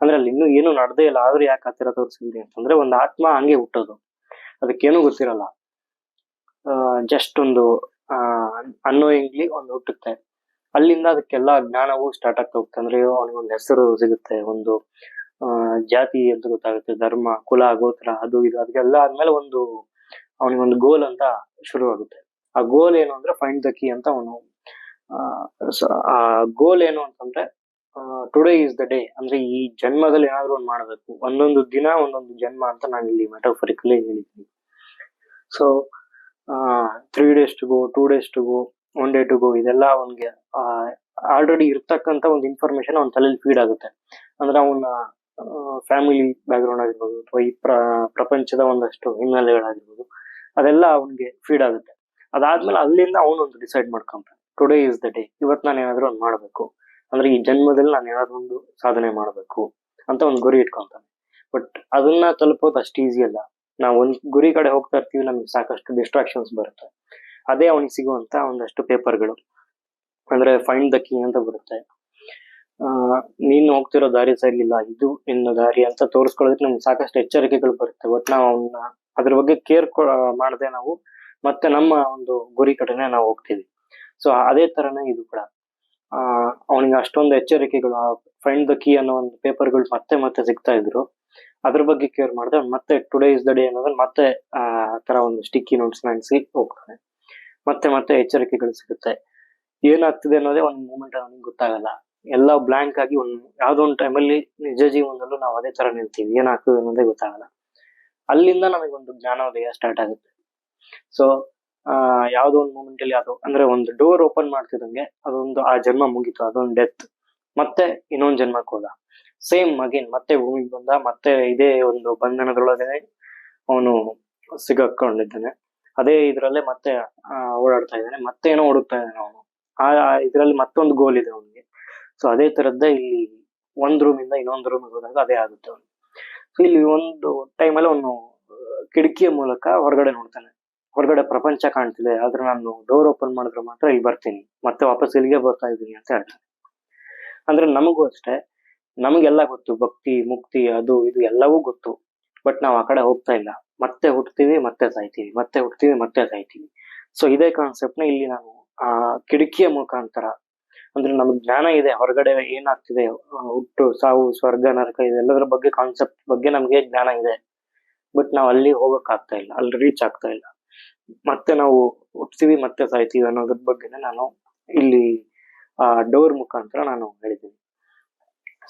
ಅಂದ್ರೆ ಅಲ್ಲಿ ಇನ್ನೂ ಏನು ನಡೆದೇ ಇಲ್ಲ. ಆದ್ರೂ ಯಾಕೆ ಆ ತರ ಅಂತಂದ್ರೆ ಒಂದು ಆತ್ಮ ಹಂಗೆ ಹುಟ್ಟೋದು. ಅದಕ್ಕೇನು ಗೊತ್ತಿರಲ್ಲ. ಜಸ್ಟ್ ಒಂದು ಅನ್ನೋಯಿಂಗ್ಲಿ ಒಂದು ಹುಟ್ಟುತ್ತೆ. ಅಲ್ಲಿಂದ ಅದಕ್ಕೆಲ್ಲ ಜ್ಞಾನವು ಸ್ಟಾರ್ಟ್ ಆಗ್ತಾ ಹೋಗ್ತಂದ್ರೆ ಅವನಿಗೊಂದು ಹೆಸರು ಸಿಗುತ್ತೆ, ಒಂದು ಜಾತಿ ಅಂತ ಗೊತ್ತಾಗುತ್ತೆ, ಧರ್ಮ, ಕುಲ, ಗೋತ್ರ, ಅದು ಇದು, ಅದಕ್ಕೆಲ್ಲ ಆದ್ಮೇಲೆ ಒಂದು ಅವನಿಗೊಂದು ಗೋಲ್ ಅಂತ ಶುರುವಾಗುತ್ತೆ. ಆ ಗೋಲ್ ಏನು ಅಂದ್ರೆ ಫೈಂಡ್ ದ ಕೀ ಅಂತ ಅವನು, ಆ ಗೋಲ್ ಏನು ಅಂತಂದ್ರೆ ಟುಡೇ ಇಸ್ ದ ಡೇ ಅಂದ್ರೆ ಈ ಜನ್ಮದಲ್ಲಿ ಏನಾದ್ರು ಒಂದು ಮಾಡಬೇಕು. ಒಂದೊಂದು ದಿನ, ಒಂದೊಂದು ಜನ್ಮ ಅಂತ ನಾನು ಇಲ್ಲಿ ಮೆಟೋಫರಿಕಲಿ ಹೇಳಿದ್ದೀನಿ. So three days to go two days to go one day to go ಇದೆಲ್ಲ ಅವನ್ಗೆ ಆಲ್ರೆಡಿ ಇರ್ತಕ್ಕಂಥ ಒಂದು ಇನ್ಫಾರ್ಮೇಶನ್ ಅವ್ನ ತಲೆಯಲ್ಲಿ ಫೀಡ್ ಆಗುತ್ತೆ. ಅಂದ್ರೆ ಅವನ ಫ್ಯಾಮಿಲಿ ಬ್ಯಾಕ್ಗ್ರೌಂಡ್ ಆಗಿರ್ಬೋದು ಅಥವಾ ಈ ಪ್ರ, ಪ್ರಪಂಚದ ಒಂದಷ್ಟು ಹಿನ್ನೆಲೆಗಳಾಗಿರ್ಬೋದು, ಅದೆಲ್ಲ ಅವನಿಗೆ ಫೀಡ್ ಆಗುತ್ತೆ. ಅದಾದ್ಮೇಲೆ ಅಲ್ಲಿಂದ ಅವನೊಂದು ಡಿಸೈಡ್ ಮಾಡ್ಕೊಂತಾನೆ. ಟುಡೇ ಇಸ್ ದ ಡೇ ಇವತ್ತು ನಾನು ಏನಾದ್ರು ಒಂದು ಮಾಡಬೇಕು. ಅಂದ್ರೆ ಈ ಜನ್ಮದಲ್ಲಿ ನಾನು ಏನಾದರೂ ಒಂದು ಸಾಧನೆ ಮಾಡಬೇಕು ಅಂತ ಒಂದು ಗುರಿ ಇಟ್ಕೊಂತಾನೆ. ಬಟ್ ಅದನ್ನ ತಲುಪೋದು ಅಷ್ಟು ಈಸಿ ಅಲ್ಲ. ನಾವು ಒಂದು ಗುರಿ ಕಡೆ ಹೋಗ್ತಾ ಇರ್ತೀವಿ, ನಮ್ಗೆ ಸಾಕಷ್ಟು ಡಿಸ್ಟ್ರಾಕ್ಷನ್ಸ್ ಬರುತ್ತೆ. ಅದೇ ಅವನಿಗೆ ಸಿಗುವಂತ ಒಂದಷ್ಟು ಪೇಪರ್ಗಳು ಅಂದ್ರೆ ಫೈಂಡ್ ದ ಕೀ ಅಂತ ಬರುತ್ತೆ. ನೀನು ಹೋಗ್ತಿರೋ ದಾರಿ ಸರಿ ಇಲ್ಲ ಇದು ನಿನ್ನ ದಾರಿ ಅಂತ ತೋರಿಸ್ಕೊಳ್ಳೋದಕ್ಕೆ ನಮ್ಗೆ ಸಾಕಷ್ಟು ಎಚ್ಚರಿಕೆಗಳು ಬರುತ್ತೆ. ಬಟ್ ನಾವು ಅವನ್ನ ಅದ್ರ ಬಗ್ಗೆ ಕೇರ್ ಮಾಡದೆ ನಾವು ಮತ್ತೆ ನಮ್ಮ ಒಂದು ಗುರಿ ಕಡೆನೆ ನಾವು ಹೋಗ್ತೀವಿ. ಸೊ ಅದೇ ತರನೇ ಇದು ಕೂಡ. ಆ, ಅವನಿಗೆ ಅಷ್ಟೊಂದು ಎಚ್ಚರಿಕೆಗಳು ಫ್ರೆಂಡ್ ದ ಕೀ ಅನ್ನೋ ಒಂದು ಪೇಪರ್ಗಳು ಮತ್ತೆ ಮತ್ತೆ ಸಿಗ್ತಾ ಇದ್ರು. ಅದ್ರ ಬಗ್ಗೆ ಕೇರ್ ಮಾಡಿದೆ ಮತ್ತೆ ಟುಡೇ ಇಸ್ ದ ಡೇ ಅನ್ನೋದನ್ನ ಮತ್ತೆ, ಆ, ತರ ಒಂದು ಸ್ಟಿಕ್ಕಿ ನೋಟ್ಸ್ ಅಂಟಿಸಿ ಹೋಗ್ತಾನೆ. ಮತ್ತೆ ಮತ್ತೆ ಎಚ್ಚರಿಕೆಗಳು ಸಿಗುತ್ತೆ. ಏನಾಗ್ತಿದೆ ಅನ್ನೋದೇ ಒಂದು ಮೂಮೆಂಟ್ ಅವನಿಗೆ ಗೊತ್ತಾಗಲ್ಲ. ಎಲ್ಲ ಬ್ಲಾಂಕ್ ಆಗಿ ಒಂದು ಯಾವ್ದೋ ಒಂದು ಟೈಮಲ್ಲಿ ನಿಜ ಜೀವನದಲ್ಲೂ ನಾವು ಅದೇ ತರ ನಿಲ್ತೀವಿ. ಏನಾಗ್ತದೆ ಅನ್ನೋದೇ ಗೊತ್ತಾಗಲ್ಲ. ಅಲ್ಲಿಂದ ನಮಗೆ ಒಂದು ಜ್ಞಾನೋದಯ ಸ್ಟಾರ್ಟ್ ಆಗುತ್ತೆ. ಸೊ ಆ, ಯಾವ್ದೋ ಒಂದು ಮೂಮೆಂಟ್ ಅಲ್ಲಿ ಯಾವ್ದೋ ಅಂದ್ರೆ ಒಂದು ಡೋರ್ ಓಪನ್ ಮಾಡ್ತಿದಂಗೆ ಅದೊಂದು ಆ ಜನ್ಮ ಮುಗೀತು. ಅದೊಂದು ಡೆತ್ ಮತ್ತೆ ಇನ್ನೊಂದು ಜನ್ಮಕ್ಕೆ ಹೋದ. ಸೇಮ್ ಅಗೇನ್ ಮತ್ತೆ ಭೂಮಿಗೆ ಬಂದ, ಮತ್ತೆ ಇದೇ ಒಂದು ಬಂಧನದೊಳಗೆ ಅವನು ಸಿಗಕೊಂಡಿದ್ದಾನೆ. ಅದೇ ಇದ್ರಲ್ಲೇ ಮತ್ತೆ ಓಡಾಡ್ತಾ ಇದ್ದಾನೆ. ಮತ್ತೆ ಏನೋ ಹುಡುಕ್ತಾ ಇದ್ದಾನೆ ಅವನು. ಆ ಇದ್ರಲ್ಲಿ ಮತ್ತೊಂದು ಗೋಲ್ ಇದೆ ಅವನಿಗೆ. ಸೊ ಅದೇ ತರದ್ದ ಇಲ್ಲಿ ಒಂದ್ ರೂಮ್ ಇಂದ ಇನ್ನೊಂದು ರೂಮ್ ಹೋದಾಗ ಅದೇ ಆಗುತ್ತೆ ಅವನು. ಸೊ ಇಲ್ಲಿ ಒಂದು ಟೈಮಲ್ಲಿ ಅವನು ಕಿಟಕಿಯ ಮೂಲಕ ಹೊರಗಡೆ ನೋಡ್ತಾನೆ. ಹೊರಗಡೆ ಪ್ರಪಂಚ ಕಾಣ್ತಿದೆ, ಆದ್ರೆ ನಾನು ಡೋರ್ ಓಪನ್ ಮಾಡಿದ್ರೆ ಮಾತ್ರ ಇಲ್ಲಿ ಬರ್ತೀನಿ. ಮತ್ತೆ ವಾಪಸ್ ಇಲ್ಲಿಗೆ ಬರ್ತಾ ಇದ್ದೀನಿ ಅಂತ ಹೇಳ್ತಾನೆ. ಅಂದ್ರೆ ನಮಗೂ ಅಷ್ಟೇ, ನಮಗೆಲ್ಲ ಗೊತ್ತು, ಭಕ್ತಿ, ಮುಕ್ತಿ, ಅದು, ಇದು ಎಲ್ಲವೂ ಗೊತ್ತು. ಬಟ್ ನಾವು ಆ ಕಡೆ ಹೋಗ್ತಾ ಇಲ್ಲ. ಮತ್ತೆ ಹುಟ್ತೀವಿ, ಮತ್ತೆ ಸಾಯ್ತೀವಿ. ಮತ್ತೆ ಹುಟ್ತೀವಿ, ಮತ್ತೆ ಸಾಯ್ತೀವಿ. ಸೊ ಇದೇ ಕಾನ್ಸೆಪ್ಟ್ನ ಇಲ್ಲಿ ನಾವು, ಆ, ಕಿಟಕಿಯ ಮುಖಾಂತರ ಅಂದ್ರೆ ನಮ್ಗೆ ಜ್ಞಾನ ಇದೆ, ಹೊರಗಡೆ ಏನಾಗ್ತಿದೆ ಹುಟ್ಟು, ಸಾವು, ಸ್ವರ್ಗ, ನರಕ ಇದೆಲ್ಲದರ ಬಗ್ಗೆ ಕಾನ್ಸೆಪ್ಟ್ ಬಗ್ಗೆ ನಮ್ಗೆ ಜ್ಞಾನ ಇದೆ. ಬಟ್ ನಾವು ಅಲ್ಲಿ ಹೋಗಕ್ ಆಗ್ತಾ ಇಲ್ಲ, ಅಲ್ಲಿ ರೀಚ್ ಆಗ್ತಾ ಇಲ್ಲ. ಮತ್ತೆ ನಾವು ಹುಟ್ತೀವಿ ಮತ್ತೆ ಸಾಯ್ತೀವಿ ಅನ್ನೋದ್ರ ಬಗ್ಗೆನೇ ನಾನು ಇಲ್ಲಿ, ಆ ಡೋರ್ ಮುಖಾಂತರ ನಾನು ಹೇಳಿದ್ದೀನಿ.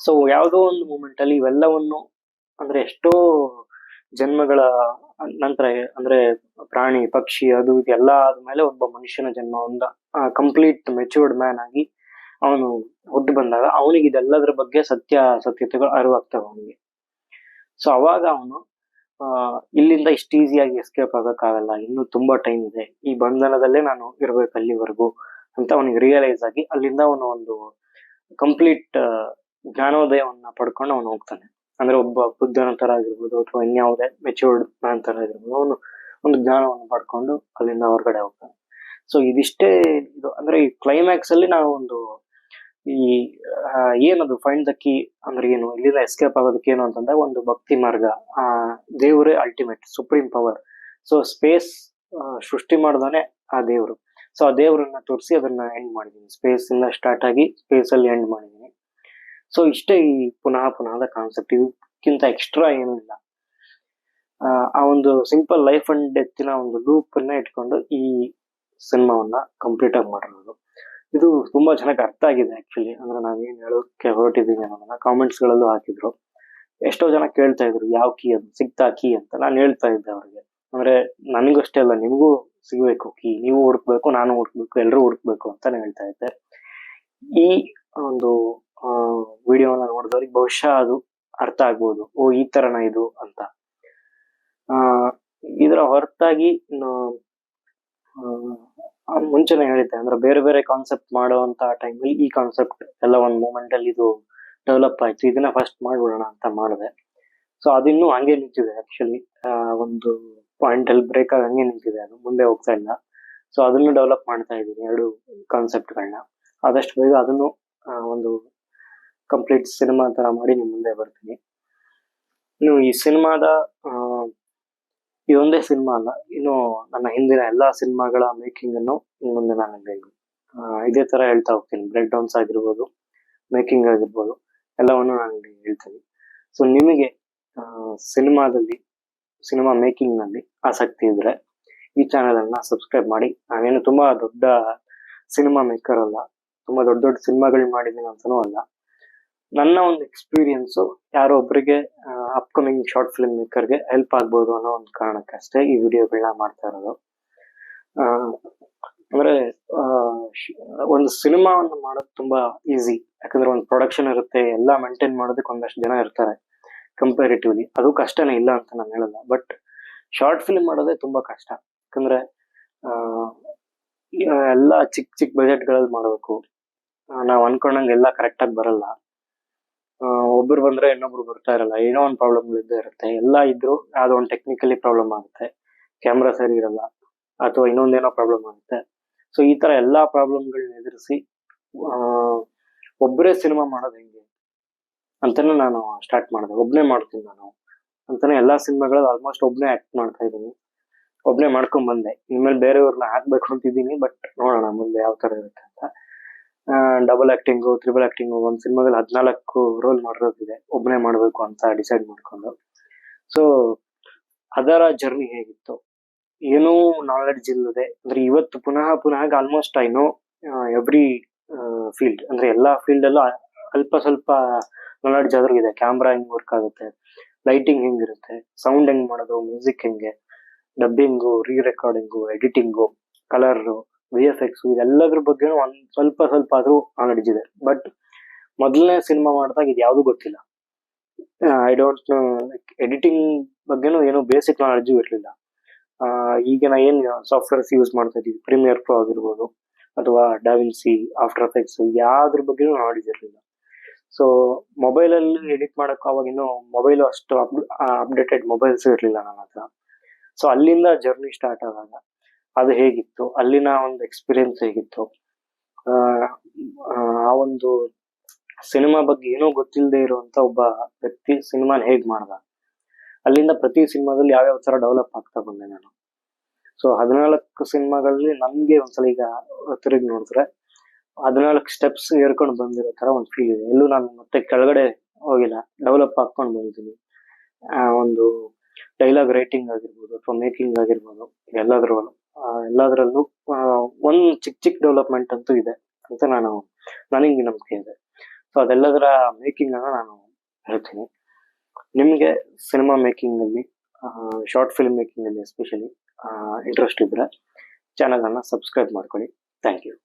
ಸೊ ಯಾವುದೋ ಒಂದು ಮೂಮೆಂಟ್ ಅಲ್ಲಿ ಇವೆಲ್ಲವನ್ನು ಅಂದ್ರೆ ಎಷ್ಟೋ ಜನ್ಮಗಳ ನಂತರ, ಅಂದ್ರೆ ಪ್ರಾಣಿ, ಪಕ್ಷಿ, ಅದು ಇದೆಲ್ಲ ಆದ್ಮೇಲೆ ಒಬ್ಬ ಮನುಷ್ಯನ ಜನ್ಮ ಒಂದ ಕಂಪ್ಲೀಟ್ ಮೆಚೂರ್ಡ್ ಮ್ಯಾನ್ ಆಗಿ ಅವನು ಹುಟ್ಟು ಬಂದಾಗ ಅವನಿಗೆ ಇದೆಲ್ಲದರ ಬಗ್ಗೆ ಸತ್ಯ, ಸತ್ಯತೆಗಳು ಅರಿವಾಗ್ತವೆ ಅವನಿಗೆ. ಸೊ ಅವಾಗ ಅವನು ಇಲ್ಲಿಂದ ಇಷ್ಟು ಈಸಿಯಾಗಿ ಎಸ್ಕೇಪ್ ಆಗೋಕ್ಕಾಗಲ್ಲ. ಇನ್ನು ತುಂಬಾ ಟೈಮ್ ಇದೆ. ಈ ಬಂಧನದಲ್ಲೇ ನಾನು ಇರ್ಬೇಕು ಅಲ್ಲಿವರೆಗೂ ಅಂತ ಅವನಿಗೆ ರಿಯಲೈಸ್ ಆಗಿ ಅಲ್ಲಿಂದ ಅವನು ಒಂದು ಕಂಪ್ಲೀಟ್ ಜ್ಞಾನೋದಯವನ್ನ ಪಡ್ಕೊಂಡು ಅವನು ಹೋಗ್ತಾನೆ. ಅಂದ್ರೆ ಒಬ್ಬ ಬುದ್ಧನ ತರ ಆಗಿರ್ಬೋದು ಅಥವಾ ಇನ್ಯಾವುದೇ ಮೆಚೂರ್ಡ್ ಮ್ಯಾನ್ ತರ ಆಗಿರ್ಬೋದು ಅವನು ಒಂದು ಜ್ಞಾನವನ್ನು ಪಡ್ಕೊಂಡು ಅಲ್ಲಿಂದ ಹೊರಗಡೆ ಹೋಗ್ತಾನೆ. ಸೊ ಇದಿಷ್ಟೇ ಇದು. ಅಂದ್ರೆ ಈ ಕ್ಲೈಮ್ಯಾಕ್ಸ್ ಅಲ್ಲಿ ನಾವು ಒಂದು ಈ ಏನದು ಫೈಂಡ್ ದ ಕೀ ಅಂದ್ರೆ ಏನು? ಇಲ್ಲಿಂದ ಎಸ್ಕೇಪ್ ಆಗೋದಕ್ಕೆ ಏನು ಅಂತಂದ್ರೆ ಒಂದು ಭಕ್ತಿ ಮಾರ್ಗ. ಆ ದೇವರೇ ultimate supreme power so space ಸೃಷ್ಟಿ ಮಾಡ್ದಾನೆ ಆ ದೇವರು. ಸೊ ಆ ದೇವರನ್ನ ತೋರಿಸಿ ಅದನ್ನ ಎಂಡ್ ಮಾಡಿದೀನಿ. ಸ್ಪೇಸ್ ಇಂದ ಸ್ಟಾರ್ಟ್ ಆಗಿ ಸ್ಪೇಸ್ ಅಲ್ಲಿ ಎಂಡ್ ಮಾಡಿದೀನಿ. ಸೊ ಇಷ್ಟೇ ಈ ಪುನಃ ಪುನಃದ ಕಾನ್ಸೆಪ್ಟ್ ಇದಕ್ಕಿಂತ ಎಕ್ಸ್ಟ್ರಾ ಏನಿಲ್ಲ ಆ, ಆ ಒಂದು ಸಿಂಪಲ್ ಲೈಫ್ ಅಂಡ್ ಡೆತ್ತಿನ ಒಂದು ಲೂಪ್ ಅನ್ನ ಇಟ್ಕೊಂಡು ಈ ಸಿನಿಮಾವನ್ನ ಕಂಪ್ಲೀಟ್ ಆಗಿ ಮಾಡಿರೋದು. ಇದು ತುಂಬಾ ಚೆನ್ನಾಗಿ ಅರ್ಥ ಆಗಿದೆ ಆಕ್ಚುಲಿ ಅಂದ್ರೆ ನಾವೇನ್ ಹೇಳೋಕೆ ಹೊರಟಿದೀವಿ ಅನ್ನೋದನ್ನ ಕಾಮೆಂಟ್ಸ್ ಗಳಲ್ಲೂ ಹಾಕಿದ್ರು. ಎಷ್ಟೋ ಜನ ಕೇಳ್ತಾ ಇದ್ರು, ಯಾವ ಕೀ ಅದು? ಸಿಗ್ತಾ ಕೀ ಅಂತ. ನಾನು ಹೇಳ್ತಾ ಇದ್ದೆ ಅವ್ರಿಗೆ. ಅಂದ್ರೆ ನನಗಷ್ಟೇ ಅಲ್ಲ, ನಿಮಗೂ ಸಿಗ್ಬೇಕು ಕೀ ನೀವು ಹುಡುಕ್ಬೇಕು, ನಾನು ಹುಡುಕ್ಬೇಕು ಎಲ್ಲರೂ ಹುಡುಕ್ಬೇಕು ಅಂತಾನೆ ಹೇಳ್ತಾ ಇದ್ದೆ. ಈ ಒಂದು ವಿಡಿಯೋನ ನೋಡಿದವ್ರಿಗೆ ಬಹುಶಃ ಅದು ಅರ್ಥ ಆಗ್ಬೋದು. ಓ, ಈ ತರನ ಇದು ಅಂತ. ಆ, ಇದರ ಹೊರತಾಗಿ ಮುಂಚೆನೆ ಹೇಳಿದ್ದೆ, ಅಂದ್ರೆ ಬೇರೆ ಬೇರೆ ಕಾನ್ಸೆಪ್ಟ್ ಮಾಡುವಂತ ಟೈಮಲ್ಲಿ ಈ ಕಾನ್ಸೆಪ್ಟ್ ಎಲ್ಲ ಒಂದು ಮೂಮೆಂಟ್ ಅಲ್ಲಿ ಇದು ಡೆವಲಪ್ ಆಯ್ತು. ಇದನ್ನ ಫಸ್ಟ್ ಮಾಡ್ಬಿಡೋಣ ಅಂತ ಮಾಡಿದೆ. ಸೊ ಅದಿನ್ನೂ ಹಂಗೆ ನಿಂತಿದೆ ಆಕ್ಚುಲಿ ಒಂದು ಪಾಯಿಂಟ್ ಅಲ್ಲಿ ಬ್ರೇಕ್ ಆಗಿ ಹಂಗೆ ನಿಂತಿದೆ ಅದು. ಮುಂದೆ ಹೋಗ್ತಾ ಇಲ್ಲ. ಸೊ ಅದನ್ನು ಡೆವಲಪ್ ಮಾಡ್ತಾ ಇದ್ದೀನಿ ಎರಡು ಕಾನ್ಸೆಪ್ಟ್ಗಳನ್ನ ಆದಷ್ಟು ಬೇಗ ಅದನ್ನು ಒಂದು ಕಂಪ್ಲೀಟ್ ಸಿನಿಮಾ ತರ ಮಾಡಿ ನಿಮ್ ಮುಂದೆ ಬರ್ತೀನಿ. ಇನ್ನು ಈ ಸಿನಿಮಾದ ಇದೊಂದೇ ಸಿನಿಮಾ ಅಲ್ಲ, ಇನ್ನು ನನ್ನ ಹಿಂದಿನ ಎಲ್ಲಾ ಸಿನಿಮಾಗಳ ಮೇಕಿಂಗ್ ಅನ್ನು ಮುಂದೆ ನಾನು ಇದೇ ತರ ಹೇಳ್ತಾ ಹೋಗ್ತೀನಿ. ಬ್ರೇಕ್ ಡೌನ್ಸ್ ಆಗಿರ್ಬೋದು ಮೇಕಿಂಗ್ ಆಗಿರ್ಬೋದು, ಎಲ್ಲವನ್ನು ನಾನು ಹೇಳ್ತೀನಿ. ಸೊ ನಿಮಗೆ ಸಿನಿಮಾದಲ್ಲಿ, ಸಿನಿಮಾ ಮೇಕಿಂಗ್ನಲ್ಲಿ ಆಸಕ್ತಿ ಇದ್ರೆ ಈ ಚಾನೆಲ್ ಅನ್ನ ಸಬ್ಸ್ಕ್ರೈಬ್ ಮಾಡಿ. ನಾನೇನು ತುಂಬಾ ದೊಡ್ಡ ಸಿನಿಮಾ ಮೇಕರ್ ಅಲ್ಲ, ತುಂಬಾ ದೊಡ್ಡ ದೊಡ್ಡ ಸಿನಿಮಾಗಳು ಮಾಡಿದ್ದೀನಿ ಅಂತನೂ ಅಲ್ಲ. ನನ್ನ ಒಂದು ಎಕ್ಸ್ಪೀರಿಯನ್ಸ್ ಯಾರೋ ಒಬ್ಬರಿಗೆ ಅಪ್ಕಮಿಂಗ್ ಶಾರ್ಟ್ ಫಿಲ್ಮ್ ಮೇಕರ್ಗೆ ಹೆಲ್ಪ್ ಆಗ್ಬೋದು ಅನ್ನೋ ಒಂದು ಕಾರಣಕ್ಕಷ್ಟೇ ಈ ವಿಡಿಯೋಗಳನ್ನ ಮಾಡ್ತಾ ಇರೋದು. ಅಂದ್ರೆ ಒಂದು ಸಿನಿಮಾವನ್ನು ಮಾಡೋದು ತುಂಬಾ ಈಸಿ ಯಾಕಂದ್ರೆ ಒಂದು ಪ್ರೊಡಕ್ಷನ್ ಇರುತ್ತೆ, ಎಲ್ಲ ಮೇಂಟೈನ್ ಮಾಡೋದಕ್ಕೆ ಒಂದಷ್ಟು ಜನ ಇರ್ತಾರೆ ಕಂಪೇರಿಟಿವ್ಲಿ ಅದು ಕಷ್ಟನೇ ಇಲ್ಲ ಅಂತ ನಾನು ಹೇಳಲ್ಲ. ಬಟ್ ಶಾರ್ಟ್ ಫಿಲ್ಮ್ ಮಾಡೋದೇ ತುಂಬಾ ಕಷ್ಟ. ಯಾಕಂದ್ರೆ ಎಲ್ಲ ಚಿಕ್ಕ ಚಿಕ್ಕ ಬಜೆಟ್ಗಳಲ್ಲಿ ಮಾಡಬೇಕು. ನಾವು ಅನ್ಕೊಂಡಂಗೆ ಎಲ್ಲ ಕರೆಕ್ಟಾಗಿ ಬರಲ್ಲ. ಒಬ್ರು ಬಂದ್ರೆ ಇನ್ನೊಬ್ರು ಬರ್ತಾ ಇರಲ್ಲ. ಏನೋ ಒಂದು ಪ್ರಾಬ್ಲಮ್ ಇದ್ದೇ ಇರುತ್ತೆ. ಎಲ್ಲ ಇದ್ರು ಅದೊಂದು ಒಂದು ಟೆಕ್ನಿಕಲಿ ಪ್ರಾಬ್ಲಮ್ ಆಗುತ್ತೆ. ಕ್ಯಾಮ್ರಾ ಸರಿ ಇರಲ್ಲ. ಅಥವಾ ಇನ್ನೊಂದೇನೋ ಪ್ರಾಬ್ಲಮ್ ಆಗುತ್ತೆ. ಸೊ ಈ ತರ ಎಲ್ಲಾ ಪ್ರಾಬ್ಲಮ್ಗಳನ್ನ ಎದುರಿಸಿ ಒಬ್ಬರೇ ಸಿನಿಮಾ ಮಾಡೋದು ಹೆಂಗೆ ಅಂತಾನೆ ನಾನು ಸ್ಟಾರ್ಟ್ ಮಾಡಿದೆ. ಒಬ್ನೇ ಮಾಡ್ತೀನಿ ನಾನು ಅಂತಾನೆ ಎಲ್ಲಾ ಸಿನಿಮಾಗಳಲ್ಲಿ ಆಲ್ಮೋಸ್ಟ್ ಒಬ್ನೇ ಆಕ್ಟ್ ಮಾಡ್ತಾ ಇದ್ದೀನಿ. ಒಬ್ನೇ ಮಾಡ್ಕೊಂಡ್ ಬಂದೆ. ಇನ್ಮೇಲೆ ಬೇರೆಯವ್ರನ್ನ ಹಾಕ್ಬೇಕು ಅಂತಿದ್ದೀನಿ ಬಟ್ ನೋಡೋಣ ಮುಂದೆ ಯಾವ ತರ ಇರುತ್ತೆ ಅಂತ. ಡಬಲ್ ಆಕ್ಟಿಂಗ್ ತ್ರಿಬಲ್ ಆಕ್ಟಿಂಗು ಒಂದ್ ಸಿನಿಮಾದಲ್ಲಿ ಹದಿನಾಲ್ಕು ರೋಲ್ ಮಾಡಿರೋದಿದೆ. ಒಬ್ಬನೇ ಮಾಡ್ಬೇಕು ಅಂತ ಡಿಸೈಡ್ ಮಾಡ್ಕೊಂಡು. ಸೊ ಅದರ ಜರ್ನಿ ಹೇಗಿತ್ತು? ಏನೂ ನಾಲೆಡ್ಜ್ ಇಲ್ಲದೆ, ಅಂದ್ರೆ ಇವತ್ತು ಪುನಃ ಪುನಃ almost I know every field ಅಂದ್ರೆ ಎಲ್ಲಾ ಫೀಲ್ಡ್ ಅಲ್ಲೂ ಅಲ್ಪ ಸ್ವಲ್ಪ ನಾಲೆಡ್ಜ್ ಆದ್ರೂ ಇದೆ. ಕ್ಯಾಮ್ರಾ ಹೆಂಗ್ ವರ್ಕ್ ಆಗುತ್ತೆ ಲೈಟಿಂಗ್ ಹೆಂಗಿರುತ್ತೆ ಸೌಂಡ್ ಹೆಂಗ್ ಮಾಡೋದು ಮ್ಯೂಸಿಕ್ ಹೆಂಗೆ dubbing rerecording editing colour V F X ಇದೆಲ್ಲದ್ರ ಬಗ್ಗೆ ಒಂದ್ ಸ್ವಲ್ಪ ಸ್ವಲ್ಪ ಆದ್ರೂ ನಡೆಜಿದೆ ಬಟ್ ಮೊದಲನೇ ಸಿನಿಮಾ ಮಾಡಿದಾಗ ಇದು ಯಾವ್ದು ಗೊತ್ತಿಲ್ಲ. ಐ ಡೋಂಟ್ ಎಡಿಟಿಂಗ್ ಬಗ್ಗೆನೂ ಏನು ಬೇಸಿಕ್ ನಾಲೆಡ್ಜು ಇರಲಿಲ್ಲ. ಈಗ ನಾ ಏನ್ ಸಾಫ್ಟ್ವೇರ್ಸ್ ಯೂಸ್ ಮಾಡ್ತಾ ಇದೀವಿ ಪ್ರೀಮಿಯರ್ ಪ್ರೋ ಆಗಿರ್ಬೋದು ಅಥವಾ ಡಾವಿನ್ಸಿ ಆಫ್ಟರ್ ಎಫೆಕ್ಟ್ಸ್ ಯಾವ್ದ್ರ ಬಗ್ಗೆನೂ ನಾಲೆಡ್ಜ್ ಇರಲಿಲ್ಲ. ಸೊ ಮೊಬೈಲ್ ಅಲ್ಲಿ ಎಡಿಟ್ ಮಾಡಕ್ ಇನ್ನೂ ಮೊಬೈಲ್ ಅಷ್ಟು ಅಪ್ಡೇಟೆಡ್ ಮೊಬೈಲ್ಸ್ ಇರಲಿಲ್ಲ ನನ್ನ ಹತ್ರ. ಸೊ ಅಲ್ಲಿಂದ ಜರ್ನಿ ಸ್ಟಾರ್ಟ್ ಆದಾಗ ಅದು ಹೇಗಿತ್ತು ಅಲ್ಲಿನ ಒಂದು ಎಕ್ಸ್ಪೀರಿಯನ್ಸ್ ಹೇಗಿತ್ತು ಆ, ಒಂದು ಸಿನಿಮಾ ಬಗ್ಗೆ ಏನೂ ಗೊತ್ತಿಲ್ಲದೆ ಇರುವಂತ ಒಬ್ಬ ವ್ಯಕ್ತಿ ಸಿನಿಮಾನ ಹೇಗ್ ಮಾಡ್ದ. ಅಲ್ಲಿಂದ ಪ್ರತಿ ಸಿನಿಮಾದಲ್ಲಿ ಯಾವ್ಯಾವ ತರ ಡೆವಲಪ್ ಆಗ್ತಾ ಬಂದೆ ನಾನು. ಸೊ ಹದಿನಾಲ್ಕು ಸಿನಿಮಾಗಳಲ್ಲಿ ನಮ್ಗೆ ಒಂದ್ಸಲ ಈಗ ತಿರುಗಿ ನೋಡಿದ್ರೆ ಹದಿನಾಲ್ಕು ಸ್ಟೆಪ್ಸ್ ಏರ್ಕೊಂಡು ಬಂದಿರೋ ತರ ಒಂದು ಫೀಲ್ ಇದೆ. ಎಲ್ಲೂ ನಾನು ಮತ್ತೆ ಕೆಳಗಡೆ ಹೋಗಿಲ್ಲ ಡೆವಲಪ್ ಹಾಕೊಂಡು ಬಂದಿದ್ದೀನಿ. ಒಂದು ಡೈಲಾಗ್ ರೈಟಿಂಗ್ ಆಗಿರ್ಬೋದು ಅಥವಾ ಮೇಕಿಂಗ್ ಆಗಿರ್ಬೋದು ಎಲ್ಲದ್ರಲ್ಲೂ. ಎಲ್ಲದರಲ್ಲೂ ಒಂದು ಚಿಕ್ಕ ಚಿಕ್ಕ ಡೆವಲಪ್ಮೆಂಟ್ ಅಂತೂ ಇದೆ ಅಂತ ನಾನು, ನನಗೆ ನಂಬಿಕೆ ಇದೆ. ಸೊ ಅದೆಲ್ಲದರ ಮೇಕಿಂಗ್ ಅನ್ನ ನಾನು ಹೇಳ್ತೀನಿ. ನಿಮಗೆ ಸಿನಿಮಾ ಮೇಕಿಂಗ್ ಅಲ್ಲಿ ಶಾರ್ಟ್ ಫಿಲ್ಮ್ ಮೇಕಿಂಗ್ ಅಲ್ಲಿ ಎಸ್ಪೆಷಲಿ ಇಂಟ್ರೆಸ್ಟ್ ಇದ್ರೆ ಚಾನಲ್ ಅನ್ನ ಸಬ್ಸ್ಕ್ರೈಬ್ ಮಾಡ್ಕೊಳ್ಳಿ. Thank you